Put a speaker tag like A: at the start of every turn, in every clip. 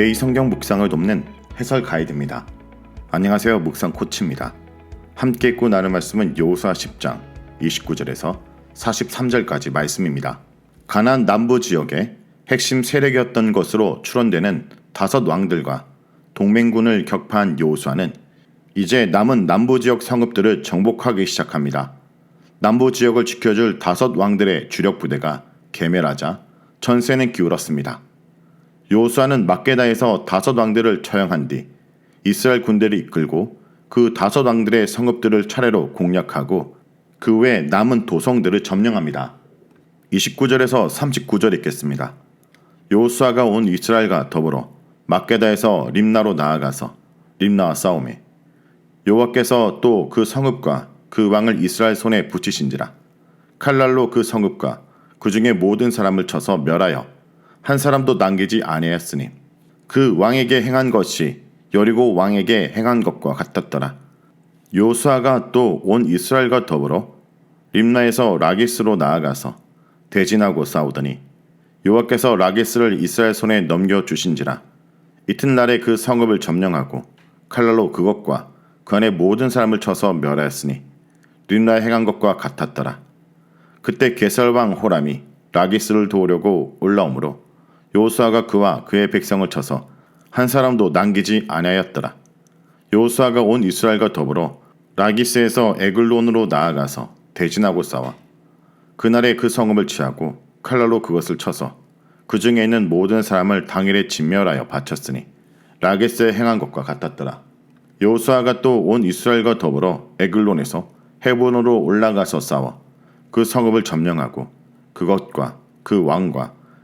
A: 매일 성경 묵상을 돕는 해설 가이드입니다. 안녕하세요. 묵상 코치입니다. 함께 읽고 나눌 말씀은 여호수아 10장 29절에서 43절까지 말씀입니다. 가나안 남부 지역의 핵심 세력이었던 것으로 추론되는 다섯 왕들과 동맹군을 격파한 여호수아는 이제 남은 남부 지역 성읍들을 정복하기 시작합니다. 남부 지역을 지켜줄 다섯 왕들의 주력 부대가 개멸하자 전세는 기울었습니다. 요수아는 막게다에서 다섯 왕들을 처형한 뒤 이스라엘 군대를 이끌고 그 다섯 왕들의 성읍들을 차례로 공략하고 그 외 남은 도성들을 점령합니다. 29절에서 39절 읽겠습니다. 요수아가 온 이스라엘과 더불어 막게다에서 림나로 나아가서 림나와 싸움에 여호와께서 또 그 성읍과 그 왕을 이스라엘 손에 붙이신지라 칼날로 그 성읍과 그 중에 모든 사람을 쳐서 멸하여 한 사람도 남기지 아니하였으니 그 왕에게 행한 것이 여리고 왕에게 행한 것과 같았더라. 요수아가 또 온 이스라엘과 더불어 림나에서 라기스로 나아가서 대진하고 싸우더니 여호와께서 라기스를 이스라엘 손에 넘겨 주신지라 이튿날에 그 성읍을 점령하고 칼날로 그것과 그 안에 모든 사람을 쳐서 멸하였으니 림나에 행한 것과 같았더라. 그때 게살왕 호람이 라기스를 도우려고 올라오므로 요수아가 그와 그의 백성을 쳐서 한 사람도 남기지 아니하였더라. 요수아가 온 이스라엘과 더불어 라기스에서 에글론으로 나아가서 대진하고 싸워 그날에 그 성읍을 취하고 칼날로 그것을 쳐서 그 중에 있는 모든 사람을 당일에 진멸하여 바쳤으니 라게스에 행한 것과 같았더라. 요수아가 또 온 이스라엘과 더불어 에글론에서 헤본으로 올라가서 싸워 그 성읍을 점령하고 그것과 그 왕과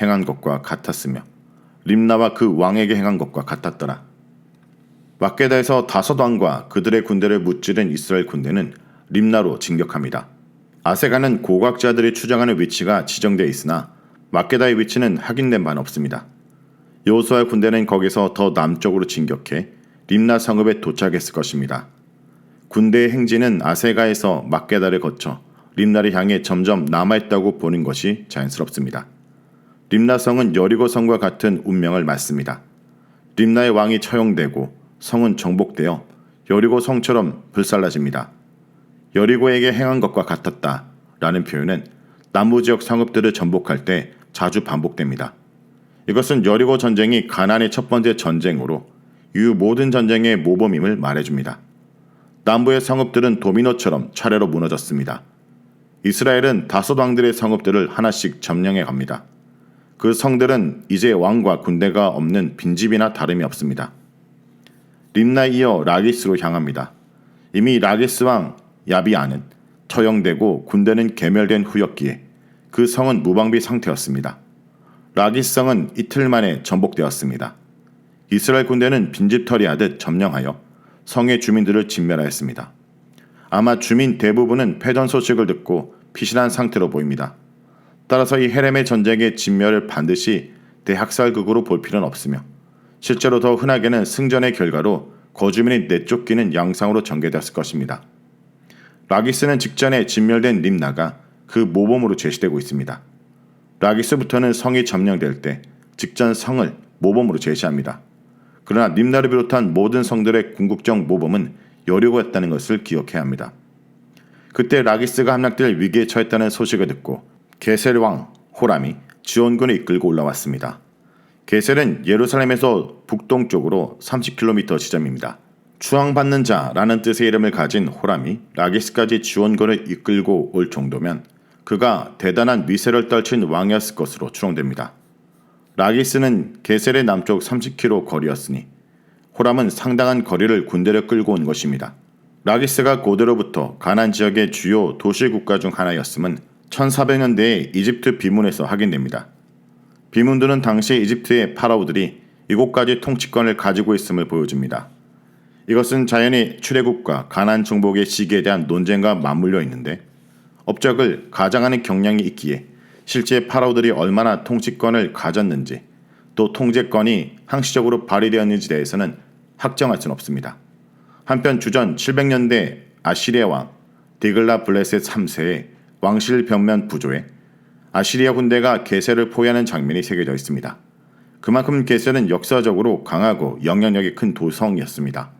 A: 행한 것과 같았으며 림나와 그 왕에게 행한 것과 같았더라. 막게다에서 다섯 왕과 그들의 군대를 무찌른 이스라엘 군대는 림나로 진격합니다. 아세가는 고각자들이 추정하는 위치가 지정되어 있으나 막게다의 위치는 확인된 바는 없습니다. 요수아의 군대는 거기서 더 남쪽으로 진격해 림나 성읍에 도착했을 것입니다. 군대의 행진은 아세가에서 막게다를 거쳐 림나를 향해 점점 남아있다고 보는 것이 자연스럽습니다. 림나성은 여리고 성과 같은 운명을 맞습니다. 림나의 왕이 처형되고 성은 정복되어 여리고 성처럼 불살라집니다. 여리고에게 행한 것과 같았다 라는 표현은 남부 지역 성읍들을 전복할 때 자주 반복됩니다. 이것은 여리고 전쟁이 가난의 첫 번째 전쟁으로 이후 모든 전쟁의 모범임을 말해줍니다. 남부의 성읍들은 도미노처럼 차례로 무너졌습니다. 이스라엘은 다섯 왕들의 성읍들을 하나씩 점령해 갑니다. 그 성들은 이제 왕과 군대가 없는 빈집이나 다름이 없습니다. 림나 이어 라기스로 향합니다. 이미 라기스 왕 야비아는 처형되고 군대는 개멸된 후였기에 그 성은 무방비 상태였습니다. 라기스 성은 이틀 만에 전복되었습니다. 이스라엘 군대는 빈집털이하듯 점령하여 성의 주민들을 진멸하였습니다. 아마 주민 대부분은 패전 소식을 듣고 피신한 상태로 보입니다. 따라서 이 헤렘의 전쟁의 진멸을 반드시 대학살극으로 볼 필요는 없으며 실제로 더 흔하게는 승전의 결과로 거주민이 내쫓기는 양상으로 전개되었을 것입니다. 라기스는 직전에 진멸된 림나가 그 모범으로 제시되고 있습니다. 라기스부터는 성이 점령될 때 직전 성을 모범으로 제시합니다. 그러나 림나를 비롯한 모든 성들의 궁극적 모범은 여리고였다는 것을 기억해야 합니다. 그때 라기스가 함락될 위기에 처했다는 소식을 듣고 게셀 왕 호람이 지원군을 이끌고 올라왔습니다. 게셀은 예루살렘에서 북동쪽으로 30km 지점입니다. 추앙받는 자라는 뜻의 이름을 가진 호람이 라기스까지 지원군을 이끌고 올 정도면 그가 대단한 위세를 떨친 왕이었을 것으로 추정됩니다. 라기스는 게셀의 남쪽 30km 거리였으니 호람은 상당한 거리를 군대를 끌고 온 것입니다. 라기스가 고대로부터 가난 지역의 주요 도시 국가 중 하나였음은 1400년대에 이집트 비문에서 확인됩니다. 비문들은 당시 이집트의 파라오들이 이곳까지 통치권을 가지고 있음을 보여줍니다. 이것은 자연히 출애굽과 가난 정복의 시기에 대한 논쟁과 맞물려 있는데 업적을 가장하는 경향이 있기에 실제 파라오들이 얼마나 통치권을 가졌는지 또 통제권이 항시적으로 발휘되었는지 대해서는 확정할 수는 없습니다. 한편 주전 700년대 아시리아 왕 디글라 블레셋 3세의 왕실 변면 부조에 아시리아 군대가 게세를 포위하는 장면이 새겨져 있습니다. 그만큼 게세는 역사적으로 강하고 영향력이 큰 도성이었습니다.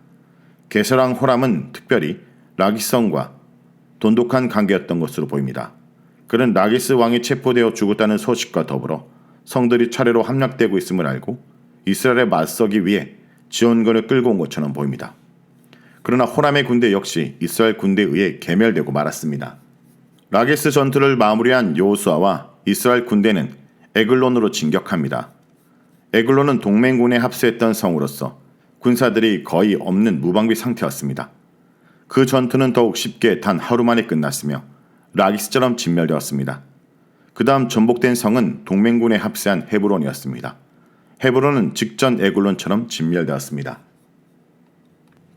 A: 게세랑 호람은 특별히 라기성과 돈독한 관계였던 것으로 보입니다. 그는 라기스 왕이 체포되어 죽었다는 소식과 더불어 성들이 차례로 함락되고 있음을 알고 이스라엘에 맞서기 위해 지원군을 끌고 온 것처럼 보입니다. 그러나 호람의 군대 역시 이스라엘 군대에 의해 개멸되고 말았습니다. 라게스 전투를 마무리한 요수아와 이스라엘 군대는 에글론으로 진격합니다. 에글론은 동맹군에 합세했던 성으로서 군사들이 거의 없는 무방비 상태였습니다. 그 전투는 더욱 쉽게 단 하루 만에 끝났으며 라기스처럼 진멸되었습니다. 그 다음 전복된 성은 동맹군에 합세한 헤브론이었습니다. 헤브론은 직전 에글론처럼 진멸되었습니다.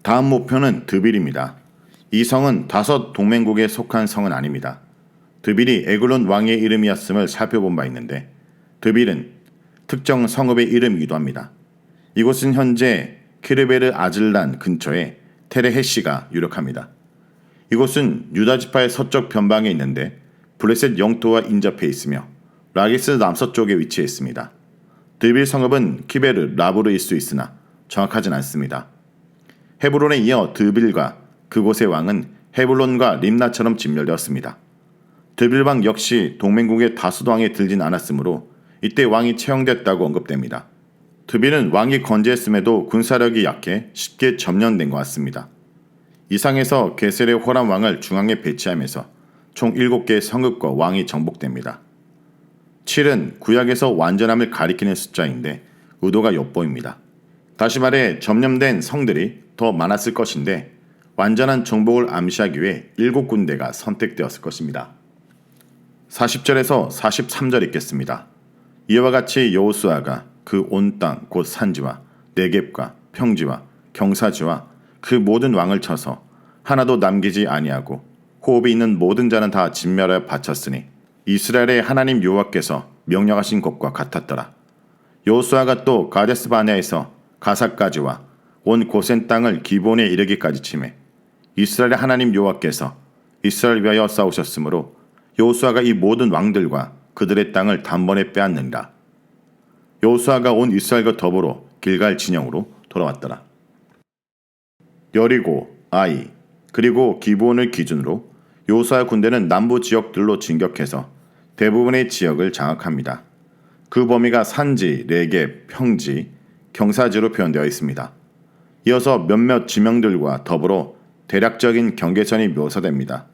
A: 다음 목표는 드빌입니다. 이 성은 다섯 동맹국에 속한 성은 아닙니다. 드빌이 에글론 왕의 이름이었음을 살펴본 바 있는데 드빌은 특정 성읍의 이름이기도 합니다. 이곳은 현재 키르베르 아즐란 근처에 테레헤시가 유력합니다. 이곳은 유다 지파의 서쪽 변방에 있는데 블레셋 영토와 인접해 있으며 라기스 남서쪽에 위치해 있습니다. 드빌 성읍은 키베르 라브르일 수 있으나 정확하진 않습니다. 헤브론에 이어 드빌과 그곳의 왕은 헤블론과 림나처럼 진멸되었습니다. 드빌방 역시 동맹국의 다수도 왕에 들진 않았으므로 이때 왕이 채용됐다고 언급됩니다. 드빌은 왕이 건재했음에도 군사력이 약해 쉽게 점령된 것 같습니다. 이상에서 게셀의 호람 왕을 중앙에 배치하면서 총 7개의 성읍과 왕이 정복됩니다. 7은 구약에서 완전함을 가리키는 숫자인데 의도가 엿보입니다. 다시 말해 점령된 성들이 더 많았을 것인데 완전한 정복을 암시하기 위해 7군데가 선택되었을 것입니다. 40절에서 43절 읽겠습니다. 이와 같이 여호수아가 그 온 땅 곧 산지와 내겝과 평지와 경사지와 그 모든 왕을 쳐서 하나도 남기지 아니하고 호흡이 있는 모든 자는 다 진멸하여 바쳤으니 이스라엘의 하나님 여호와께서 명령하신 것과 같았더라. 여호수아가 또 가데스 바네에서 가사까지와 온 고센 땅을 기본에 이르기까지 치매 이스라엘의 하나님 여호와께서 이스라엘 위하여 싸우셨으므로 여호수아가 이 모든 왕들과 그들의 땅을 단번에 빼앗는다. 여호수아가 온 이스라엘과 더불어 길갈 진영으로 돌아왔더라. 여리고, 아이, 그리고 기본을 기준으로 요수아 군대는 남부 지역들로 진격해서 대부분의 지역을 장악합니다. 그 범위가 산지, 레게, 평지, 경사지로 표현되어 있습니다. 이어서 몇몇 지명들과 더불어 대략적인 경계선이 묘사됩니다.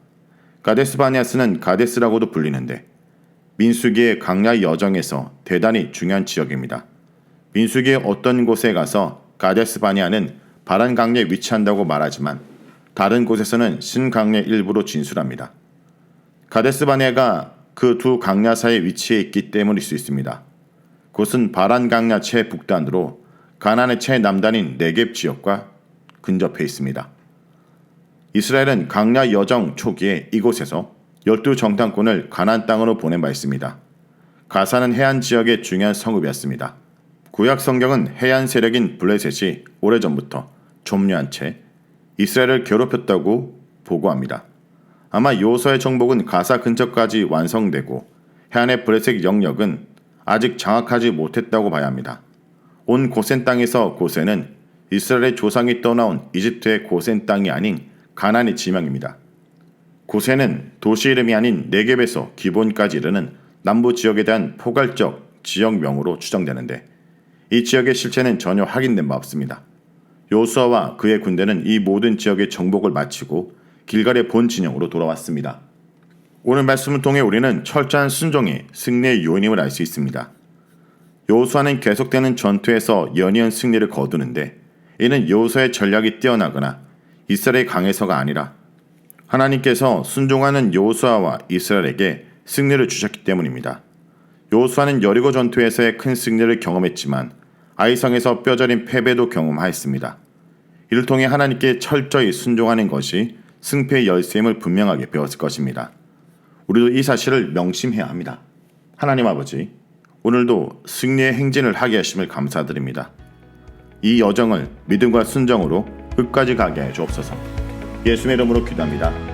A: 가데스 바니아스는 가데스라고도 불리는데 민수기의 강야 여정에서 대단히 중요한 지역입니다. 민수기의 어떤 곳에 가서 가데스 바니아는 바란 강에 위치한다고 말하지만 다른 곳에서는 신강의 일부로 진술합니다. 가데스 바니아가 그 두 강야 사이에 위치해 있기 때문일 수 있습니다. 곳은 바란 강야 최 북단으로 가나안의 최 남단인 네겝 지역과 근접해 있습니다. 이스라엘은 강야 여정 초기에 이곳에서 열두 정탐꾼을 가나안 땅으로 보낸 바 있습니다. 가사는 해안 지역의 중요한 성읍이었습니다. 구약 성경은 해안 세력인 블레셋이 오래전부터 점유한 채 이스라엘을 괴롭혔다고 보고합니다. 아마 요서의 정복은 가사 근처까지 완성되고 해안의 블레셋 영역은 아직 장악하지 못했다고 봐야 합니다. 온 고센 땅에서 고센은 이스라엘의 조상이 떠나온 이집트의 고센 땅이 아닌 가나안의 지명입니다. 고센은 도시 이름이 아닌 네겝에서 기본까지 이르는 남부 지역에 대한 포괄적 지역명으로 추정되는데 이 지역의 실체는 전혀 확인된 바 없습니다. 요수아와 그의 군대는 이 모든 지역의 정복을 마치고 길갈의 본 진영으로 돌아왔습니다. 오늘 말씀을 통해 우리는 철저한 순종이 승리의 요인임을 알 수 있습니다. 여호수아는 계속되는 전투에서 연이은 승리를 거두는데 이는 여호수아의 전략이 뛰어나거나 이스라엘의 강해서가 아니라 하나님께서 순종하는 여호수아와 이스라엘에게 승리를 주셨기 때문입니다. 여호수아는 여리고 전투에서의 큰 승리를 경험했지만 아이성에서 뼈저린 패배도 경험하였습니다. 이를 통해 하나님께 철저히 순종하는 것이 승패의 열쇠임을 분명하게 배웠을 것입니다. 우리도 이 사실을 명심해야 합니다. 하나님 아버지, 오늘도 승리의 행진을 하게 하심을 감사드립니다. 이 여정을 믿음과 순정으로 끝까지 가게 해 주옵소서. 예수의 이름으로 기도합니다.